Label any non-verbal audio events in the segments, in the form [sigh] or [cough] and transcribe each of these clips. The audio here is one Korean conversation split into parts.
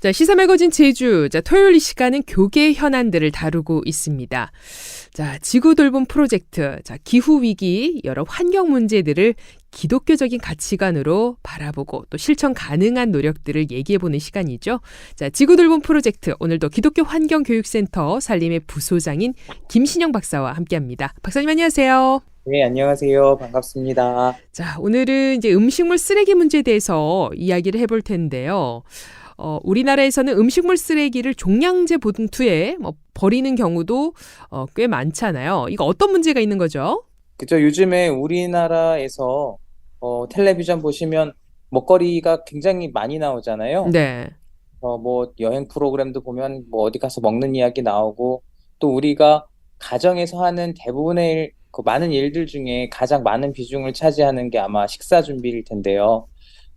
자, 시사 매거진 제주. 자, 토요일 이 시간은 교계 현안들을 다루고 있습니다. 자, 지구 돌봄 프로젝트. 자, 기후 위기, 여러 환경 문제들을 기독교적인 가치관으로 바라보고 또 실천 가능한 노력들을 얘기해 보는 시간이죠. 자, 지구 돌봄 프로젝트. 오늘도 기독교 환경 교육센터 살림의 부소장인 김신영 박사와 함께 합니다. 박사님 안녕하세요. 네, 안녕하세요. 반갑습니다. 자, 오늘은 이제 음식물 쓰레기 문제에 대해서 이야기를 해볼 텐데요. 어, 우리나라에서는 음식물 쓰레기를 종량제 봉투에 뭐 버리는 경우도 어, 꽤 많잖아요. 이거 어떤 문제가 있는 거죠? 그죠? 요즘에 우리나라에서 어, 텔레비전 보시면 먹거리가 굉장히 많이 나오잖아요. 네. 어, 뭐 여행 프로그램도 보면 뭐 어디 가서 먹는 이야기 나오고 또 우리가 가정에서 하는 대부분의 일, 그 많은 일들 중에 가장 많은 비중을 차지하는 게 아마 식사 준비일 텐데요.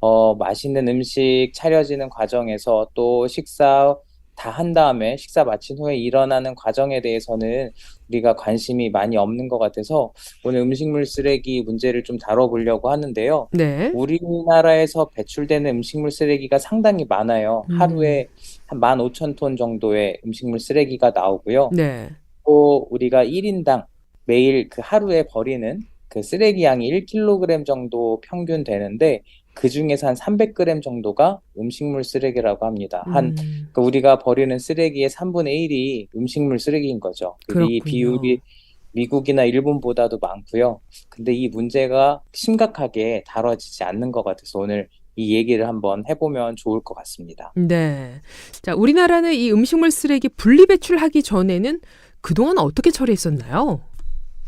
어, 맛있는 음식 차려지는 과정에서 또 식사 다 한 다음에 식사 마친 후에 일어나는 과정에 대해서는 우리가 관심이 많이 없는 것 같아서 오늘 음식물 쓰레기 문제를 좀 다뤄보려고 하는데요. 네. 우리나라에서 배출되는 음식물 쓰레기가 상당히 많아요. 음. 하루에 한 15,000톤 정도의 음식물 쓰레기가 나오고요. 네. 또 우리가 1인당 매일 그 하루에 버리는 그 쓰레기 양이 1kg 정도 평균 되는데 그 중에서 한 300g 정도가 음식물 쓰레기라고 합니다. 한 음, 그 우리가 버리는 쓰레기의 3분의 1이 음식물 쓰레기인 거죠. 이. 비율이 미국이나 일본보다도 많고요. 근데 이 문제가 심각하게 다뤄지지 않는 것 같아서 오늘 이 얘기를 한번 해보면 좋을 것 같습니다. 네. 자, 우리나라는 이 음식물 쓰레기 분리 배출하기 전에는 그동안 어떻게 처리했었나요?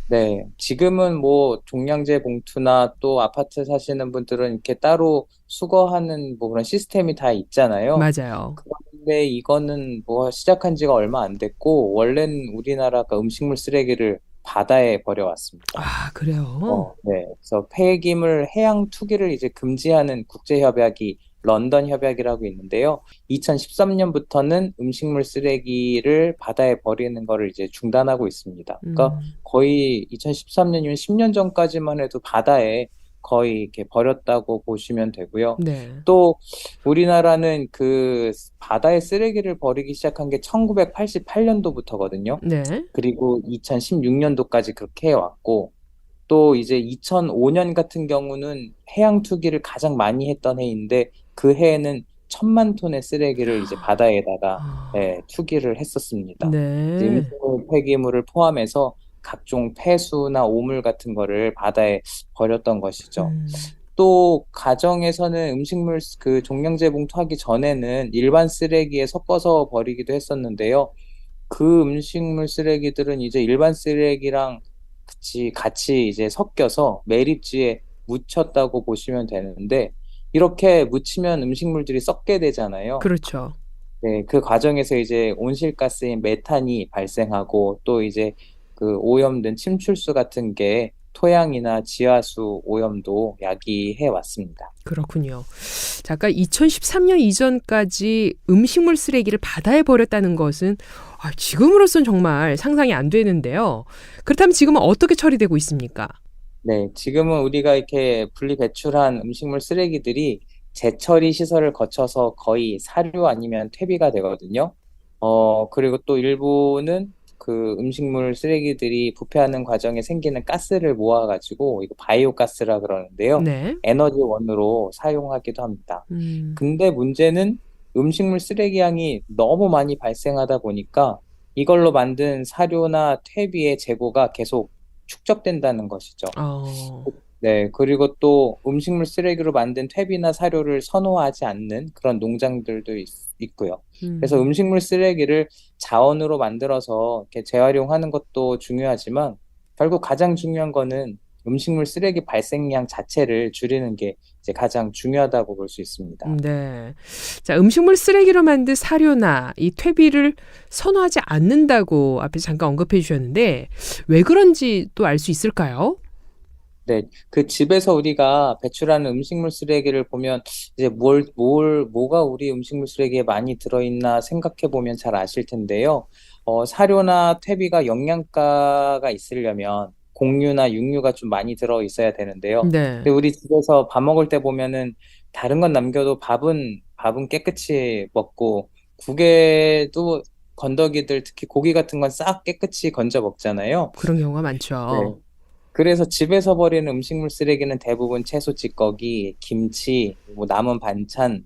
네, 지금은 뭐 종량제 봉투나 또 아파트 사시는 분들은 이렇게 따로 수거하는 뭐 그런 시스템이 다 있잖아요. 맞아요. 그런데 이거는 뭐 시작한 지가 얼마 안 됐고 원래는 우리나라가 음식물 쓰레기를 바다에 버려왔습니다. 아, 그래요? 어, 네. 그래서 폐기물 해양 투기를 이제 금지하는 국제 협약이 런던 협약이라고 있는데요. 2013년부터는 음식물 쓰레기를 바다에 버리는 거를 이제 중단하고 있습니다. 그러니까 음, 거의 2013년이면 10년 전까지만 해도 바다에 거의 이렇게 버렸다고 보시면 되고요. 네. 또 우리나라는 그 바다에 쓰레기를 버리기 시작한 게 1988년도부터거든요. 네. 그리고 2016년도까지 그렇게 해왔고, 또 이제 2005년 같은 경우는 해양 투기를 가장 많이 했던 해인데, 그 해에는 천만 톤의 쓰레기를 이제 바다에다가 아, 예, 투기를 했었습니다. 네. 음식물 폐기물을 포함해서 각종 폐수나 오물 같은 거를 바다에 버렸던 것이죠. 음, 또 가정에서는 음식물 쓰- 그 종량제 봉투 하기 전에는 일반 쓰레기에 섞어서 버리기도 했었는데요. 그 음식물 쓰레기들은 이제 일반 쓰레기랑 같이 같이 이제 섞여서 매립지에 묻혔다고 보시면 되는데 이렇게 묻히면 음식물들이 썩게 되잖아요. 그렇죠. 네, 그 과정에서 이제 온실가스인 메탄이 발생하고 또 이제 그 오염된 침출수 같은 게 토양이나 지하수 오염도 야기해 왔습니다. 그렇군요. 잠깐 2013년 이전까지 음식물 쓰레기를 바다에 버렸다는 것은 아, 지금으로선 정말 상상이 안 되는데요. 그렇다면 지금은 어떻게 처리되고 있습니까? 네, 지금은 우리가 이렇게 분리 배출한 음식물 쓰레기들이 재처리 시설을 거쳐서 거의 사료 아니면 퇴비가 되거든요. 어, 그리고 또 일부는 그 음식물 쓰레기들이 부패하는 과정에 생기는 가스를 모아가지고 이거 바이오 가스라 그러는데요. 네. 에너지 원으로 사용하기도 합니다. 음, 근데 문제는 음식물 쓰레기 양이 너무 많이 발생하다 보니까 이걸로 만든 사료나 퇴비의 재고가 계속 축적된다는 것이죠. 어, 네, 그리고 또 음식물 쓰레기로 만든 퇴비나 사료를 선호하지 않는 그런 농장들도 있, 있고요. 음, 그래서 음식물 쓰레기를 자원으로 만들어서 이렇게 재활용하는 것도 중요하지만 결국 가장 중요한 거는 음식물 쓰레기 발생량 자체를 줄이는 게 이제 가장 중요하다고 볼 수 있습니다. 네. 자, 음식물 쓰레기로 만든 사료나 이 퇴비를 선호하지 않는다고 앞에 잠깐 언급해 주셨는데 왜 그런지 또 알 수 있을까요? 네, 그 집에서 우리가 배출하는 음식물 쓰레기를 보면 이제 뭘, 뭘, 뭐가 우리 음식물 쓰레기에 많이 들어있나 생각해 보면 잘 아실 텐데요. 어, 사료나 퇴비가 영양가가 있으려면 곡류나 육류가 좀 많이 들어 있어야 되는데요. 네. 근데 우리 집에서 밥 먹을 때 보면은 다른 건 남겨도 밥은 밥은 깨끗이 먹고 국에도 건더기들 특히 고기 같은 건 싹 깨끗이 건져 먹잖아요. 그런 경우가 네. 많죠. 그래서 집에서 버리는 음식물 쓰레기는 대부분 채소 찌꺼기, 김치, 뭐 남은 반찬,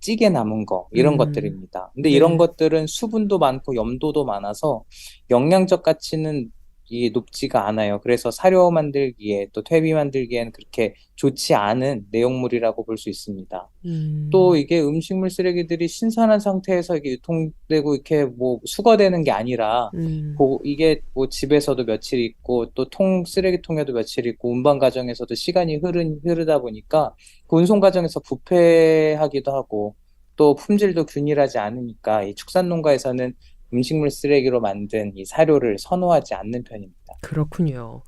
찌개 남은 거 이런 음. 것들입니다. 근데 네. 이런 것들은 수분도 많고 염도도 많아서 영양적 가치는 이 높지가 않아요. 그래서 사료 만들기에 또 퇴비 만들기에는 그렇게 좋지 않은 내용물이라고 볼 수 있습니다. 음. 또 이게 음식물 쓰레기들이 신선한 상태에서 이게 유통되고 이렇게 뭐 수거되는 게 아니라 음. 고- 이게 뭐 집에서도 며칠 있고 또 통 쓰레기통에도 며칠 있고 운반 과정에서도 시간이 흐르, 흐르다 보니까 그 운송 과정에서 부패하기도 하고 또 품질도 균일하지 않으니까 이 축산 농가에서는 음식물 쓰레기로 만든 이 사료를 선호하지 않는 편입니다. 그렇군요.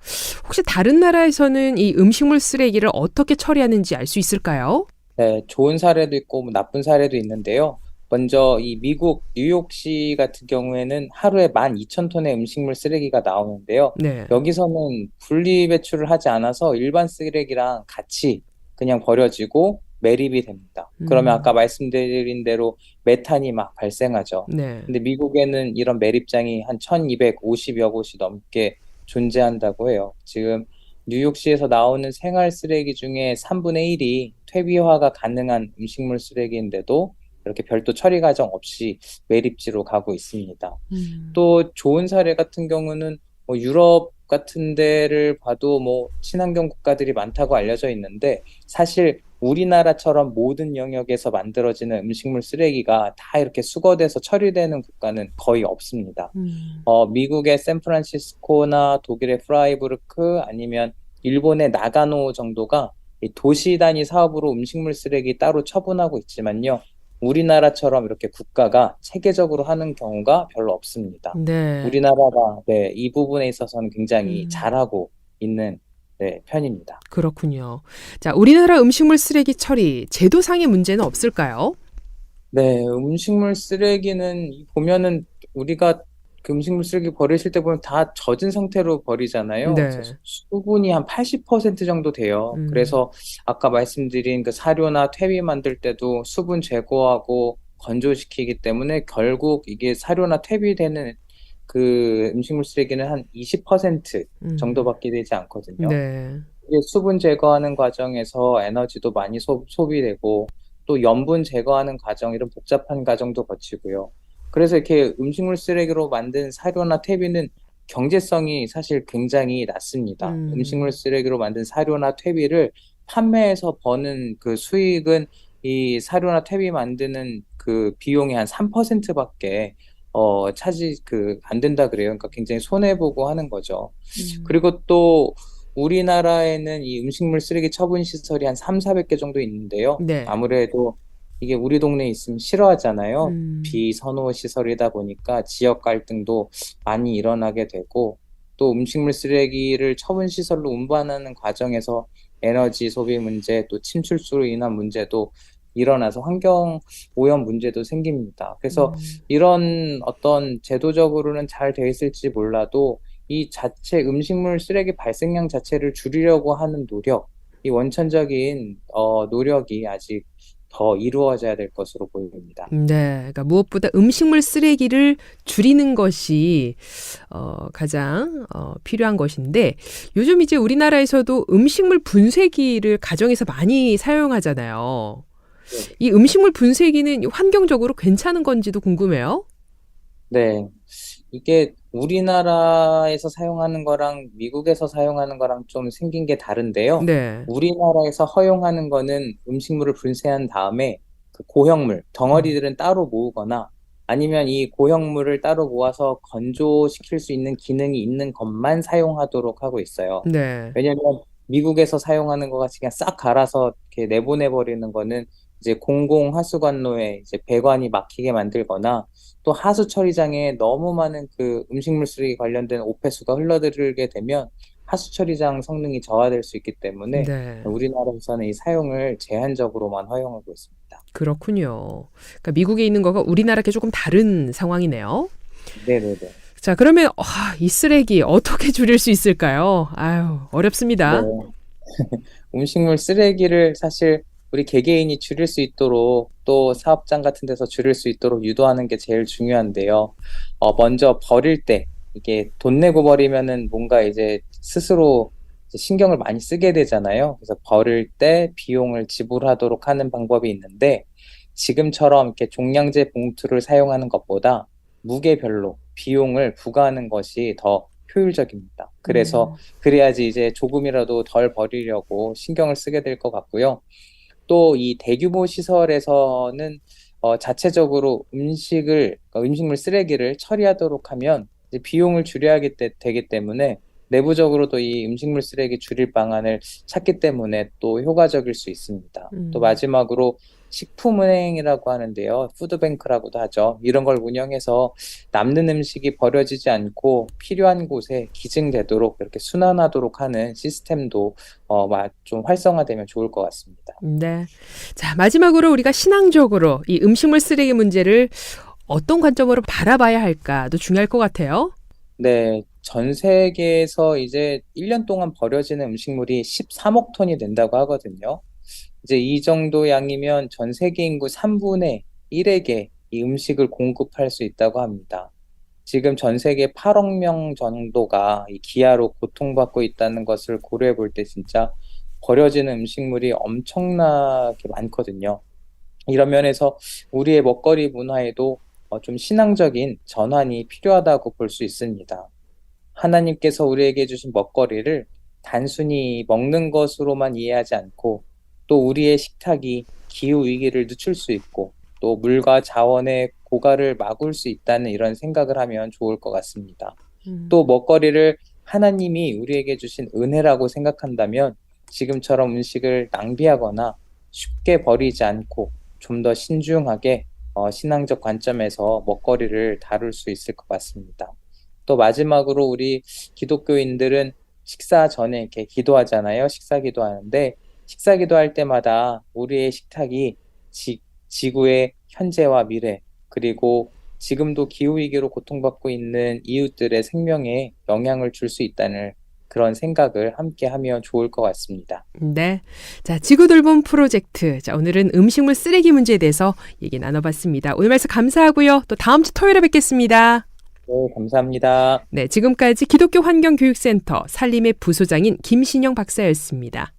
혹시 다른 나라에서는 이 음식물 쓰레기를 어떻게 처리하는지 알 수 있을까요? 네, 좋은 사례도 있고 뭐 나쁜 사례도 있는데요. 먼저 이 미국 뉴욕시 같은 경우에는 하루에 12,000톤의 음식물 쓰레기가 나오는데요. 네. 여기서는 분리 배출을 하지 않아서 일반 쓰레기랑 같이 그냥 버려지고 매립이 됩니다. 그러면 음. 아까 말씀드린 대로 메탄이 막 발생하죠. 네. 근데 미국에는 이런 매립장이 한 1250여 곳이 넘게 존재한다고 해요. 지금 뉴욕시에서 나오는 생활 쓰레기 중에 3분의 1이 퇴비화가 가능한 음식물 쓰레기인데도 이렇게 별도 처리 과정 없이 매립지로 가고 있습니다. 음. 또 좋은 사례 같은 경우는 뭐 유럽 같은 데를 봐도 뭐 친환경 국가들이 많다고 알려져 있는데 사실 우리나라처럼 모든 영역에서 만들어지는 음식물 쓰레기가 다 이렇게 수거돼서 처리되는 국가는 거의 없습니다. 음. 어, 미국의 샌프란시스코나 독일의 프라이부르크 아니면 일본의 나가노 정도가 이 도시 단위 사업으로 음식물 쓰레기 따로 처분하고 있지만요. 우리나라처럼 이렇게 국가가 체계적으로 하는 경우가 별로 없습니다. 네. 우리나라가 네, 이 부분에 있어서는 굉장히 음. 잘하고 있는 네, 편입니다. 그렇군요. 자, 우리나라 음식물 쓰레기 처리 제도상의 문제는 없을까요? 네, 음식물 쓰레기는 보면은 우리가 그 음식물 쓰레기 버리실 때 보면 다 젖은 상태로 버리잖아요. 네. 수분이 한 80% 정도 돼요. 음. 그래서 아까 말씀드린 그 사료나 퇴비 만들 때도 수분 제거하고 건조시키기 때문에 결국 이게 사료나 퇴비 되는 그 음식물 쓰레기는 한 20% 음. 정도밖에 되지 않거든요. 네. 이게 수분 제거하는 과정에서 에너지도 많이 소, 소비되고 또 염분 제거하는 과정 이런 복잡한 과정도 거치고요. 그래서 이렇게 음식물 쓰레기로 만든 사료나 퇴비는 경제성이 사실 굉장히 낮습니다. 음. 음식물 쓰레기로 만든 사료나 퇴비를 판매해서 버는 그 수익은 이 사료나 퇴비 만드는 그 비용이 한 3%밖에 어 차지 그 안 된다 그래요. 그러니까 굉장히 손해 보고 하는 거죠. 음. 그리고 또 우리나라에는 이 음식물 쓰레기 처분 시설이 한 3, 400개 정도 있는데요. 네. 아무래도 이게 우리 동네에 있으면 싫어하잖아요. 음. 비선호 시설이다 보니까 지역 갈등도 많이 일어나게 되고 또 음식물 쓰레기를 처분 시설로 운반하는 과정에서 에너지 소비 문제 또 침출수로 인한 문제도 일어나서 환경 오염 문제도 생깁니다. 그래서 음. 이런 어떤 제도적으로는 잘 돼 있을지 몰라도 이 자체 음식물 쓰레기 발생량 자체를 줄이려고 하는 노력, 이 원천적인 어, 노력이 아직 더 이루어져야 될 것으로 보입니다. 네, 그러니까 무엇보다 음식물 쓰레기를 줄이는 것이 어, 가장 어, 필요한 것인데 요즘 이제 우리나라에서도 음식물 분쇄기를 가정에서 많이 사용하잖아요. 네. 이 음식물 분쇄기는 환경적으로 괜찮은 건지도 궁금해요. 네. 이게 우리나라에서 사용하는 거랑 미국에서 사용하는 거랑 좀 생긴 게 다른데요. 네. 우리나라에서 허용하는 거는 음식물을 분쇄한 다음에 그 고형물, 덩어리들은 따로 모으거나 아니면 이 고형물을 따로 모아서 건조시킬 수 있는 기능이 있는 것만 사용하도록 하고 있어요. 네. 왜냐면 미국에서 사용하는 거 같이 그냥 싹 갈아서 이렇게 내보내 버리는 거는 이제 공공 하수관로에 이제 배관이 막히게 만들거나 또 하수 처리장에 너무 많은 그 음식물 쓰레기 관련된 오폐수가 흘러들게 되면 하수 처리장 성능이 저하될 수 있기 때문에 네. 우리나라에서는 이 사용을 제한적으로만 허용하고 있습니다. 그렇군요. 그러니까 미국에 있는 거가 우리나라께 조금 다른 상황이네요. 네네네. 자, 그러면 와, 이 쓰레기 어떻게 줄일 수 있을까요? 아유, 어렵습니다. 네. [laughs] 음식물 쓰레기를 사실 우리 개개인이 줄일 수 있도록 또 사업장 같은 데서 줄일 수 있도록 유도하는 게 제일 중요한데요. 어, 먼저 버릴 때 이게 돈 내고 버리면은 뭔가 이제 스스로 이제 신경을 많이 쓰게 되잖아요. 그래서 버릴 때 비용을 지불하도록 하는 방법이 있는데 지금처럼 이렇게 종량제 봉투를 사용하는 것보다 무게별로 비용을 부과하는 것이 더 효율적입니다. 그래서 그래야지 이제 조금이라도 덜 버리려고 신경을 쓰게 될 것 같고요. 또 이 대규모 시설에서는 어, 자체적으로 음식을 어, 음식물 쓰레기를 처리하도록 하면 비용을 줄여야 되기 때문에 내부적으로도 이 음식물 쓰레기 줄일 방안을 찾기 때문에 또 효과적일 수 있습니다. 음. 또 마지막으로 식품은행이라고 하는데요. 푸드뱅크라고도 하죠. 이런 걸 운영해서 남는 음식이 버려지지 않고 필요한 곳에 기증되도록 이렇게 순환하도록 하는 시스템도 어, 마- 좀 활성화되면 좋을 것 같습니다. 네. 자, 마지막으로 우리가 신앙적으로 이 음식물 쓰레기 문제를 어떤 관점으로 바라봐야 할까도 중요할 것 같아요. 네, 전 세계에서 이제 1년 동안 버려지는 음식물이 13억 톤이 된다고 하거든요. 이제 이 정도 양이면 전 세계 인구 3분의 1에게 이 음식을 공급할 수 있다고 합니다. 지금 전 세계 8억 명 정도가 이 기아로 고통받고 있다는 것을 고려해 볼 때 진짜 버려지는 음식물이 엄청나게 많거든요. 이런 면에서 우리의 먹거리 문화에도 어, 좀 신앙적인 전환이 필요하다고 볼 수 있습니다. 하나님께서 우리에게 주신 먹거리를 단순히 먹는 것으로만 이해하지 않고 또 우리의 식탁이 기후 위기를 늦출 수 있고 또 물과 자원의 고갈을 막을 수 있다는 이런 생각을 하면 좋을 것 같습니다. 음. 또 먹거리를 하나님이 우리에게 주신 은혜라고 생각한다면 지금처럼 음식을 낭비하거나 쉽게 버리지 않고 좀 더 신중하게 어, 신앙적 관점에서 먹거리를 다룰 수 있을 것 같습니다. 또 마지막으로 우리 기독교인들은 식사 전에 이렇게 기도하잖아요. 식사 기도하는데 식사 기도할 때마다 우리의 식탁이 지, 지구의 현재와 미래 그리고 지금도 기후위기로 고통받고 있는 이웃들의 생명에 영향을 줄 수 있다는 그런 생각을 함께 하면 좋을 것 같습니다. 네. 자, 지구 돌봄 프로젝트. 자, 오늘은 음식물 쓰레기 문제에 대해서 얘기 나눠봤습니다. 오늘 말씀 감사하고요. 또 다음 주 토요일에 뵙겠습니다. 네, 감사합니다. 네, 지금까지 기독교 환경교육센터 산림의 부소장인 김신영 박사였습니다.